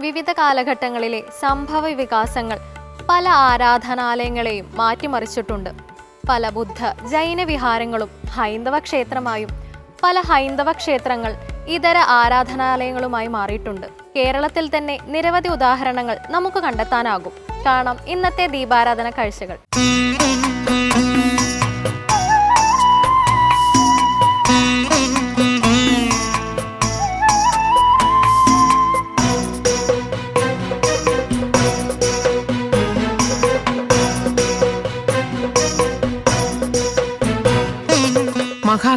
വിവിധ കാലഘട്ടങ്ങളിലെ സംഭവ വികാസങ്ങൾ പല ആരാധനാലയങ്ങളെയും മാറ്റിമറിച്ചിട്ടുണ്ട്. പല ബുദ്ധ ജൈന വിഹാരങ്ങളും ഹൈന്ദവ ക്ഷേത്രമായും പല ഹൈന്ദവ ക്ഷേത്രങ്ങൾ ഇതര ആരാധനാലയങ്ങളുമായി മാറിയിട്ടുണ്ട്. കേരളത്തിൽ തന്നെ നിരവധി ഉദാഹരണങ്ങൾ നമുക്ക് കണ്ടെത്താനാകും. കാണാം ഇന്നത്തെ ദീപാരാധന കാഴ്ചകൾ.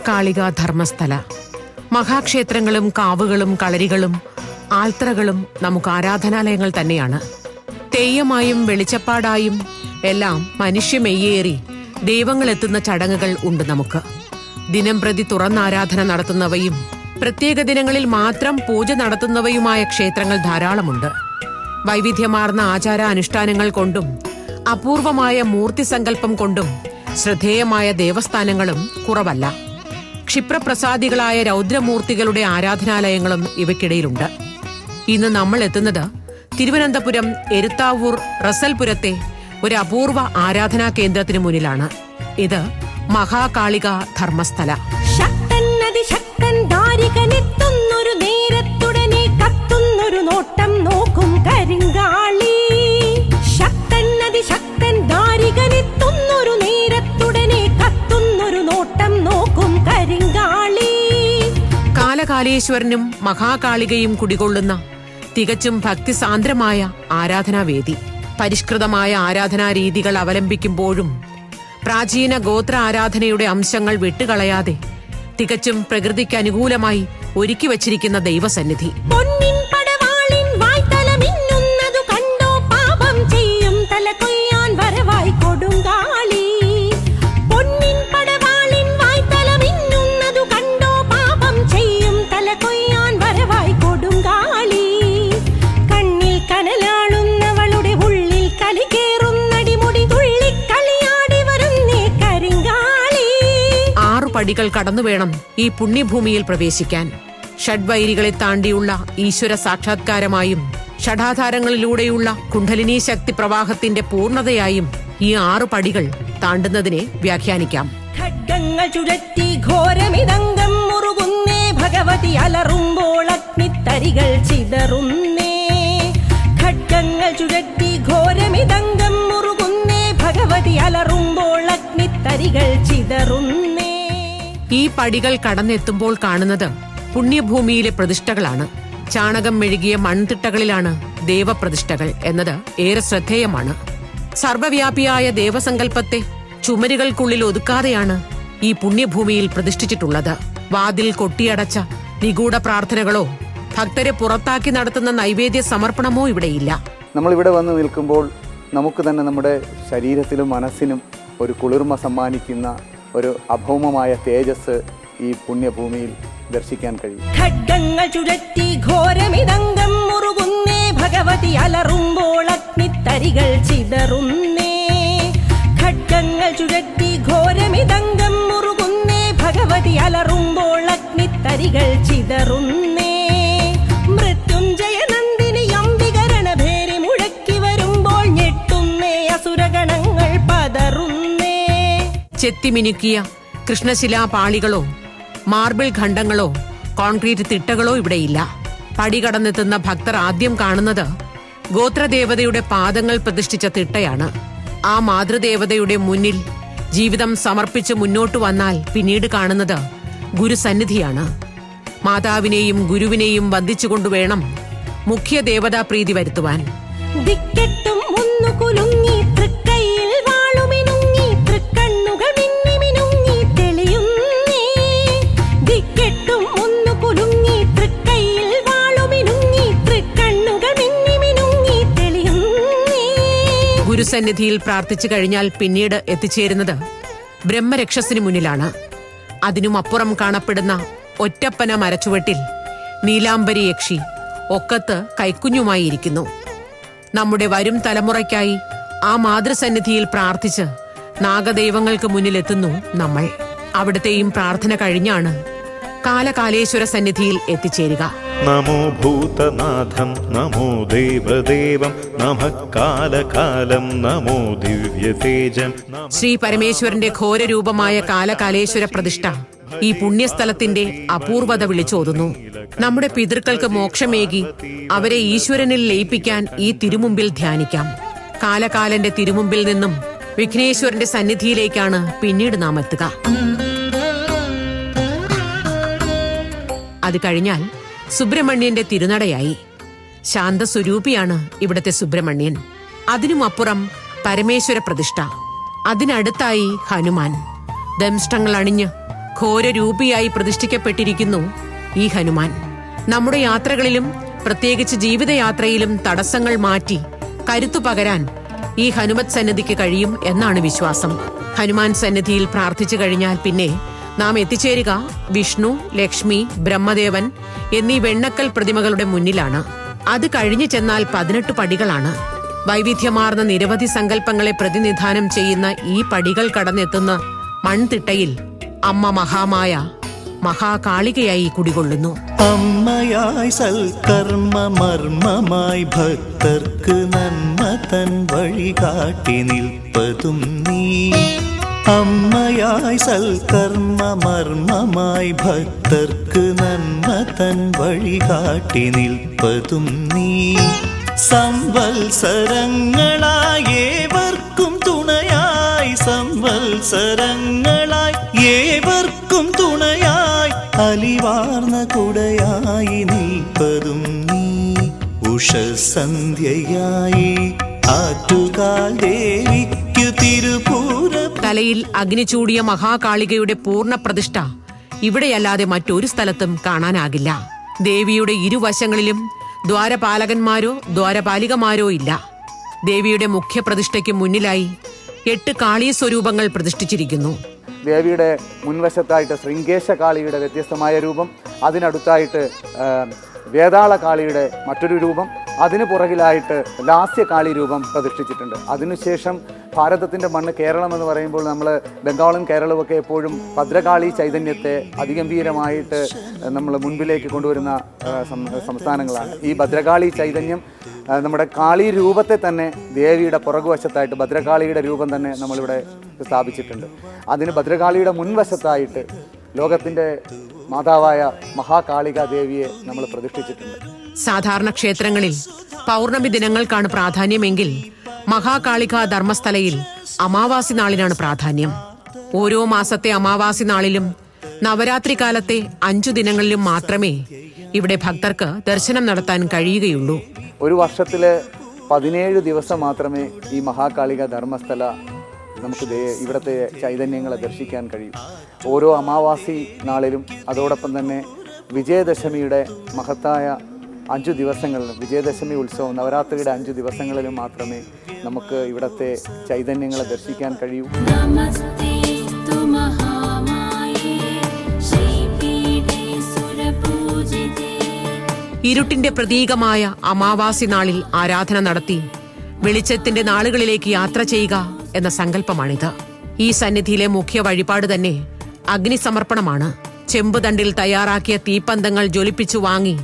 മഹാകാളിക ധർമ്മസ്ഥല. മഹാക്ഷേത്രങ്ങളും കാവുകളും കളരികളും ആൽത്തറകളും നമുക്ക് ആരാധനാലയങ്ങൾ തന്നെയാണ്. തെയ്യമായും വെളിച്ചപ്പാടായും എല്ലാം മനുഷ്യമെയ്യേറി ദൈവങ്ങൾ എത്തുന്ന ചടങ്ങുകൾ ഉണ്ട് നമുക്ക്. ദിനം പ്രതി തുറന്ന ആരാധന നടത്തുന്നവയും പ്രത്യേക ദിനങ്ങളിൽ മാത്രം പൂജ നടത്തുന്നവയുമായ ക്ഷേത്രങ്ങൾ ധാരാളമുണ്ട്. വൈവിധ്യമാർന്ന ആചാര അനുഷ്ഠാനങ്ങൾ കൊണ്ടും അപൂർവമായ മൂർത്തി സങ്കല്പം കൊണ്ടും ശ്രദ്ധേയമായ ദേവസ്ഥാനങ്ങളും കുറവല്ല. ക്ഷിപ്രപ്രസാദികളായ രൗദ്രമൂർത്തികളുടെ ആരാധനാലയങ്ങളും ഇവയ്ക്കിടയിലുണ്ട്. ഇന്ന് നമ്മൾ എത്തുന്നത് തിരുവനന്തപുരം എരുത്താവൂർ റസൽപുരത്തെ ഒരു അപൂർവ ആരാധനാ കേന്ദ്രത്തിന് മുന്നിലാണ്. ഇത് മഹാകാളിക ധർമ്മസ്ഥല. ശക്തൻ കത്തുന്നൊരു നോട്ടം നോക്കും കരിങ്കാളി. ശക്തൻ അതിശക്തൻ കാലകാലേശ്വരനും മഹാകാളികയും കുടികൊള്ളുന്ന തികച്ചും ഭക്തിസാന്ദ്രമായ ആരാധനാവേദി. പരിഷ്കൃതമായ ആരാധനാ രീതികൾ അവലംബിക്കുമ്പോഴും പ്രാചീന ഗോത്ര ആരാധനയുടെ അംശങ്ങൾ വിട്ടുകളയാതെ തികച്ചും പ്രകൃതിക്ക് അനുകൂലമായി ഒരുക്കി വച്ചിരിക്കുന്ന ദൈവസന്നിധി. പടികൾ കടന്നു വേണം ഈ പുണ്യഭൂമിയിൽ പ്രവേശിക്കാൻ. ഷഡ്വൈരികളെ താണ്ടിയുള്ള ഈശ്വര സാക്ഷാത്കാരമായും ഷഡാധാരങ്ങളിലൂടെയുള്ള കുണ്ഠലിനി ശക്തി പ്രവാഹത്തിന്റെ പൂർണതയായും ഈ ആറു പടികൾ താണ്ടുന്നതിനെ വ്യാഖ്യാനിക്കാം. ഖഡ്ഗങ്ങൾ ചുഴറ്റി ഘോരമിതംഗം മുറുകുന്നേ ഭഗവതി അലറുമ്പോൾ അഗ്നിത്തരികൾ ചിതറുന്നേ. ഖഡ്ഗങ്ങൾ ചുഴറ്റി ഘോരമിതംഗം മുറുകുന്നേ ഭഗവതി അലറുമ്പോൾ അഗ്നിത്തരികൾ ചിതറുന്നേ ഈ പടികൾ കടന്നെത്തുമ്പോൾ കാണുന്നത് പുണ്യഭൂമിയിലെ പ്രതിഷ്ഠകളാണ്. ചാണകം മെഴുകിയ മൺതിട്ടകളിലാണ് ദേവപ്രതിഷ്ഠകൾ എന്നത് ഏറെ ശ്രദ്ധേയമാണ്. സർവവ്യാപിയായ ദേവസങ്കല്പത്തെ ചുമരുകൾക്കുള്ളിൽ ഒതുക്കാതെയാണ് ഈ പുണ്യഭൂമിയിൽ പ്രതിഷ്ഠിച്ചിട്ടുള്ളത്. വാതിൽ കൊട്ടിയടച്ച നിഗൂഢ പ്രാർത്ഥനകളോ ഭക്തരെ പുറത്താക്കി നടത്തുന്ന നൈവേദ്യ സമർപ്പണമോ ഇവിടെയില്ല. നമ്മളിവിടെ വന്ന് നിൽക്കുമ്പോൾ നമുക്ക് തന്നെ നമ്മുടെ ശരീരത്തിലും മനസ്സിനും ഒരു കുളിർമ സമ്മാനിക്കുന്ന ഒരു അഭൗമമായ തേജസ് ഈ പുണ്യഭൂമിയിൽ ദർശിക്കാൻ കഴിയും. ഖഡ്ഗങ്ങൾ ചുഴറ്റി ഘോരമിതംഗം മുറുകുന്നേ ഭഗവതി അലറുമ്പോൾ അഗ്നിത്തരികൾ ചിതറുന്നേ. ഖഡ്ഗങ്ങൾ ചുഴറ്റി ഘോരമിതംഗം മുറുകുന്നേ ഭഗവതി അലറുമ്പോൾ അഗ്നിത്തരികൾ ചിതറുന്നേ. ചെത്തിമിനുക്കിയ കൃഷ്ണശിലാ പാളികളോ മാർബിൾ ഖണ്ഡങ്ങളോ കോൺക്രീറ്റ് തിട്ടകളോ ഇവിടെയില്ല. പടി കടന്നെത്തുന്ന ഭക്തർ ആദ്യം കാണുന്നത് ഗോത്രദേവതയുടെ പാദങ്ങൾ പ്രതിഷ്ഠിച്ച തിട്ടയാണ്. ആ മാതൃദേവതയുടെ മുന്നിൽ ജീവിതം സമർപ്പിച്ച് മുന്നോട്ടു വന്നാൽ പിന്നീട് കാണുന്നത് ഗുരുസന്നിധിയാണ്. മാതാവിനെയും ഗുരുവിനെയും വന്ദിച്ചുകൊണ്ടു വേണം മുഖ്യ ദേവതാ പ്രീതി വരുത്തുവാൻ. ദിക്കെട്ടും ഗുരുസന്നിധിയിൽ പ്രാർത്ഥിച്ചു കഴിഞ്ഞാൽ പിന്നീട് എത്തിച്ചേരുന്നത് ബ്രഹ്മരക്ഷസിന് മുന്നിലാണ്. അതിനും അപ്പുറം കാണപ്പെടുന്ന ഒറ്റപ്പന മരച്ചുവട്ടിൽ നീലാംബരി യക്ഷി ഒക്കത്ത് കൈക്കുഞ്ഞുമായിരിക്കുന്നു നമ്മുടെ വരും തലമുറയ്ക്കായി ആ മാതൃസന്നിധിയിൽ പ്രാർത്ഥിച്ച് നാഗദൈവങ്ങൾക്ക് മുന്നിലെത്തുന്നു നമ്മൾ. അവിടുത്തെയും പ്രാർത്ഥന കഴിഞ്ഞാണ് കാലകാലേശ്വര സന്നിധിയിൽ എത്തിച്ചേരുക. നമോ ഭൂതനാഥം നമോ ദേവദേവം നമ കാലകാലം നമോ ദിവ്യതേജം തേജം ശ്രീ പരമേശ്വരന്റെ ഘോരരൂപമായ കാലകാലേശ്വര പ്രതിഷ്ഠ ഈ പുണ്യസ്ഥലത്തിന്റെ അപൂർവത വിളിച്ചോതുന്നു. നമ്മുടെ പിതൃക്കൾക്ക് മോക്ഷമേകി അവരെ ഈശ്വരനിൽ ലയിപ്പിക്കാൻ ഈ തിരുമുമ്പിൽ ധ്യാനിക്കാം. കാലകാലന്റെ തിരുമുമ്പിൽ നിന്നും വിഘ്നേശ്വരന്റെ സന്നിധിയിലേക്കാണ് പിന്നീട് നാം എത്തുക അത് കഴിഞ്ഞാൽ സുബ്രഹ്മണ്യന്റെ തിരുനടയായി. ശാന്തസ്വരൂപിയാണ് ഇവിടത്തെ സുബ്രഹ്മണ്യൻ. അതിനുമപ്പുറം പരമേശ്വര പ്രതിഷ്ഠ അതിനടുത്തായി ഹനുമാൻ. ദംഷ്ടങ്ങൾ അണിഞ്ഞ് ഘോരരൂപിയായി പ്രതിഷ്ഠിക്കപ്പെട്ടിരിക്കുന്നു ഈ ഹനുമാൻ. നമ്മുടെ യാത്രകളിലും പ്രത്യേകിച്ച് ജീവിതയാത്രയിലും തടസ്സങ്ങൾ മാറ്റി കരുത്തു പകരാൻ ഈ ഹനുമത് സന്നിധിക്ക് കഴിയും എന്നാണ് വിശ്വാസം. ഹനുമാൻ സന്നിധിയിൽ പ്രാർത്ഥിച്ചു കഴിഞ്ഞാൽ പിന്നെ നാം എത്തിച്ചേരുക. വിഷ്ണു ലക്ഷ്മി ബ്രഹ്മദേവൻ എന്നീ വെണ്ണക്കൽ പ്രതിമകളുടെ മുന്നിലാണ്. അത് കഴിഞ്ഞു ചെന്നാൽ പതിനെട്ട് പടികളാണ്. വൈവിധ്യമാർന്ന നിരവധി സങ്കല്പങ്ങളെ പ്രതിനിധാനം ചെയ്യുന്ന ഈ പടികൾ കടന്നെത്തുന്ന മൺതിട്ടയിൽ അമ്മ മഹാമായ മഹാകാളികയായി കുടികൊള്ളുന്നു. അമ്മയായി സൽക്കർമ്മ മർമ്മമായി ഭക്തർക്ക് നന്മ തൻ വഴി കാട്ടി നിൽപ്പതും നീ. അമ്മയായി സൽക്കർമ്മ മർമ്മമായി ഭക്തർക്ക് നന്മ തൻ വഴികാട്ടി നിൽപ്പതും നീ. സംവത്സരങ്ങളായി ഏവർക്കും തുണയായി സംവത്സരങ്ങളായി ഏവർക്കും തുണയായി അലിവാർന്ന കുടയായി നിൽപ്പതും നീ. ഉഷസന്ധ്യയായി ആറ്റുകാൽ ദേവിക്കു തിരുപൂര തലയിൽ അഗ്നിചൂടിയ മഹാകാളികയുടെ പൂർണ പ്രതിഷ്ഠ ഇവിടെയല്ലാതെ മറ്റൊരു സ്ഥലത്തും കാണാനാകില്ല. ദേവിയുടെ ഇരുവശങ്ങളിലും ദ്വാരപാലകന്മാരോ ദ്വാരപാലികമാരോ ഇല്ല. ദേവിയുടെ മുഖ്യപ്രതിഷ്ഠയ്ക്ക് മുന്നിലായി എട്ട് കാളീ സ്വരൂപങ്ങൾ പ്രതിഷ്ഠിച്ചിരിക്കുന്നു. ദേവിയുടെ മുൻവശത്തായിട്ട് ശൃംഗേശ കാളിയുടെ വ്യത്യസ്തമായ രൂപം അതിനടുത്തായിട്ട് വേതാള കാളിയുടെ മറ്റൊരു രൂപം അതിന് പുറകിലായിട്ട് ലാസ്യ കാളി രൂപം പ്രതിഷ്ഠിച്ചിട്ടുണ്ട്. അതിനുശേഷം ഭാരതത്തിന്റെ മണ്ണ് കേരളം എന്ന് പറയുമ്പോൾ നമ്മൾ ബംഗാളും കേരളവും ഒക്കെ എപ്പോഴും ഭദ്രകാളി ചൈതന്യത്തെ അതിഗംഭീരമായിട്ട് നമ്മൾ മുൻപിലേക്ക് കൊണ്ടുവരുന്ന സംസ്ഥാനങ്ങളാണ്. ഈ ഭദ്രകാളി ചൈതന്യം നമ്മുടെ കാളി രൂപത്തെ തന്നെ ദേവിയുടെ പുറകുവശത്തായിട്ട് ഭദ്രകാളിയുടെ രൂപം തന്നെ നമ്മളിവിടെ സ്ഥാപിച്ചിട്ടുണ്ട്. അതിന് ഭദ്രകാളിയുടെ മുൻവശത്തായിട്ട് ലോകത്തിന്റെ മാതാവായ മഹാകാളിക ദേവിയെ നമ്മൾ പ്രതിഷ്ഠിച്ചിട്ടുണ്ട്. സാധാരണ ക്ഷേത്രങ്ങളിൽ പൗർണമി ദിനങ്ങൾക്കാണ് പ്രാധാന്യമെങ്കിൽ മഹാകാളിക ധർമ്മസ്ഥലയിൽ അമാവാസി നാളിനാണ് പ്രാധാന്യം. ഓരോ മാസത്തെ അമാവാസി നാളിലും നവരാത്രി കാലത്തെ അഞ്ചു ദിനങ്ങളിലും മാത്രമേ ഇവിടെ ഭക്തർക്ക് ദർശനം നടത്താൻ കഴിയുകയുള്ളൂ. ഒരു വർഷത്തിലെ പതിനേഴ് ദിവസം മാത്രമേ ഈ മഹാകാളിക ധർമ്മസ്ഥല നമുക്ക് ഇവിടുത്തെ ചൈതന്യങ്ങളെ ദർശിക്കാൻ കഴിയും. ഓരോ അമാവാസി നാളിലും അതോടൊപ്പം തന്നെ വിജയദശമിയുടെ മഹത്തായ അഞ്ചു ദിവസങ്ങളിലും വിജയദശമി ഉത്സവം നവരാത്രിയുടെ അഞ്ചു ദിവസങ്ങളിലും മാത്രമേ നമുക്ക് ഇവിടുത്തെ ചൈതന്യങ്ങളെ ദർശിക്കാൻ കഴിയൂ. ഇരുട്ടിന്റെ പ്രതീകമായ അമാവാസി നാളിൽ ആരാധന നടത്തി വെളിച്ചത്തിന്റെ നാളുകളിലേക്ക് യാത്ര ചെയ്യുക. എന്ന സങ്കല്പമാണിത്. ഈ സന്നിധിയിലെ മുഖ്യ വഴിപാട് തന്നെ അഗ്നിസമർപ്പണമാണ്. ചെമ്പുതണ്ടിൽ തയ്യാറാക്കിയ തീപ്പന്തങ്ങൾ ജ്വലിപ്പിച്ചു വാങ്ങി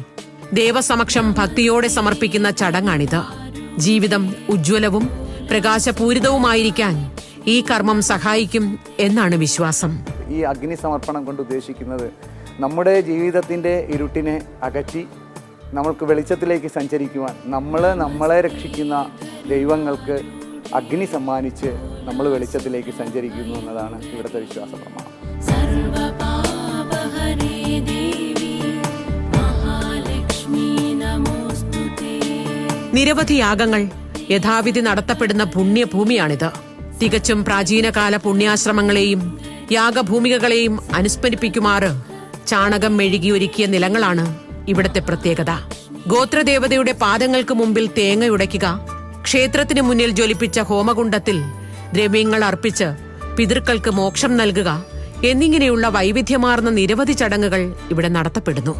ദേവസമക്ഷം ഭക്തിയോടെ സമർപ്പിക്കുന്ന ചടങ്ങാണിത്. ജീവിതം ഉജ്ജ്വലവും പ്രകാശപൂരിതവുമായിരിക്കാൻ ഈ കർമ്മം സഹായിക്കും എന്നാണ് വിശ്വാസം. ഈ അഗ്നി സമർപ്പണം കൊണ്ട് ഉദ്ദേശിക്കുന്നത് നമ്മുടെ ജീവിതത്തിന്റെ ഇരുട്ടിനെ അകറ്റി നമ്മൾക്ക് വെളിച്ചത്തിലേക്ക് സഞ്ചരിക്കുവാൻ നമ്മൾ നമ്മളെ രക്ഷിക്കുന്ന ദൈവങ്ങൾക്ക് അഗ്നി സമ്മാനിച്ച് നമ്മൾ വെളിച്ചത്തിലേക്ക് സഞ്ചരിക്കുന്നു എന്നതാണ് ഇവിടുത്തെ വിശ്വാസ നിരവധി യാഗങ്ങൾ യഥാവിധി നടത്തപ്പെടുന്ന പുണ്യഭൂമിയാണിത്. തികച്ചും പ്രാചീനകാല പുണ്യാശ്രമങ്ങളെയും യാഗഭൂമികകളെയും അനുസ്മരിപ്പിക്കുമാറ് ചാണകം മെഴുകി ഒരുക്കിയ നിലങ്ങളാണ് ഇവിടത്തെ പ്രത്യേകത. ഗോത്രദേവതയുടെ പാദങ്ങൾക്ക് മുമ്പിൽ തേങ്ങയുടയ്ക്കുക ക്ഷേത്രത്തിന് മുന്നിൽ ജ്വലിപ്പിച്ച ഹോമകുണ്ടത്തിൽ ദ്രവ്യങ്ങൾ അർപ്പിച്ച് പിതൃക്കൾക്ക് മോക്ഷം നൽകുക എന്നിങ്ങനെയുള്ള വൈവിധ്യമാർന്ന നിരവധി ചടങ്ങുകൾ ഇവിടെ നടത്തപ്പെടുന്നു.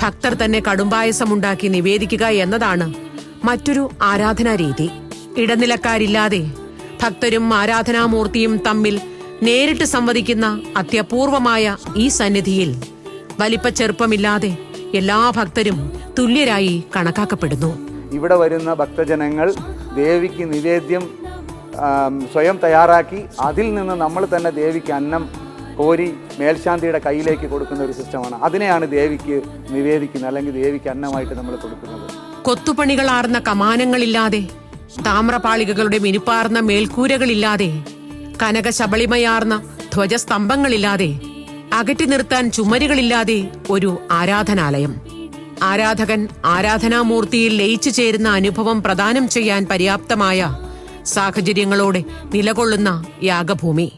ഭക്തർ തന്നെ കടുംബായസമുണ്ടാക്കി നിവേദിക്കുക എന്നതാണ് മറ്റൊരു ആരാധനാരീതി ഇടനിലക്കാരില്ലാതെ ഭക്തരും ആരാധനാമൂർത്തിയും തമ്മിൽ നേരിട്ട് സംവദിക്കുന്ന അത്യപൂർവമായ ഈ സന്നിധിയിൽ വലിപ്പ ചെറുപ്പമില്ലാതെ എല്ലാ ഭക്തരും തുല്യരായി കണക്കാക്കപ്പെടുന്നു. ഇവിടെ വരുന്ന ഭക്തജനങ്ങൾ ദേവിക്ക് നിവേദ്യം സ്വയം തയ്യാറാക്കി അതിൽ നിന്ന് നമ്മൾ തന്നെ ദേവിക്ക് അന്നം കോരി മേൽശാന്തിയുടെ കയ്യിലേക്ക് കൊടുക്കുന്ന ഒരു സിസ്റ്റമാണ്. അതിനെയാണ് ദേവിക്ക് നിവേദിക്കുന്നത് അല്ലെങ്കിൽ ദേവിക്ക് അന്നമായിട്ട് നമ്മൾ കൊടുക്കുന്നത്. കൊത്തുപണികളാർന്ന കമാനങ്ങളില്ലാതെ താമ്രപാളികകളുടെ മിനുപ്പാർന്ന മേൽക്കൂരകളില്ലാതെ കനകശബളിമയാർന്ന ധ്വജസ്തംഭങ്ങളില്ലാതെ അകറ്റി നിർത്താൻ ചുമരുകളില്ലാതെ ഒരു ആരാധനാലയം. ആരാധകൻ ആരാധനാമൂർത്തിയിൽ ലയിച്ചു ചേരുന്ന അനുഭവം പ്രദാനം ചെയ്യാൻ പര്യാപ്തമായ സാഹചര്യങ്ങളോടെ നിലകൊള്ളുന്ന യാഗഭൂമി.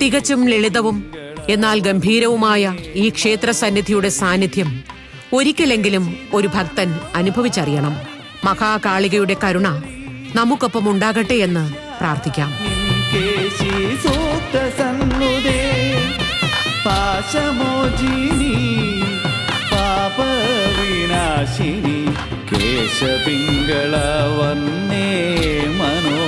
തികച്ചും ലളിതവും എന്നാൽ ഗംഭീരവുമായ ഈ ക്ഷേത്ര സന്നിധിയുടെ സാന്നിധ്യം ഒരിക്കലെങ്കിലും ഒരു ഭക്തൻ അനുഭവിച്ചറിയണം. മഹാകാളികയുടെ കരുണ നമുക്കൊപ്പം ഉണ്ടാകട്ടെ എന്ന് പ്രാർത്ഥിക്കാം. പാശമോചിനി പാപവിനാശിനി കേശപിംഗള വന്നേ മനോ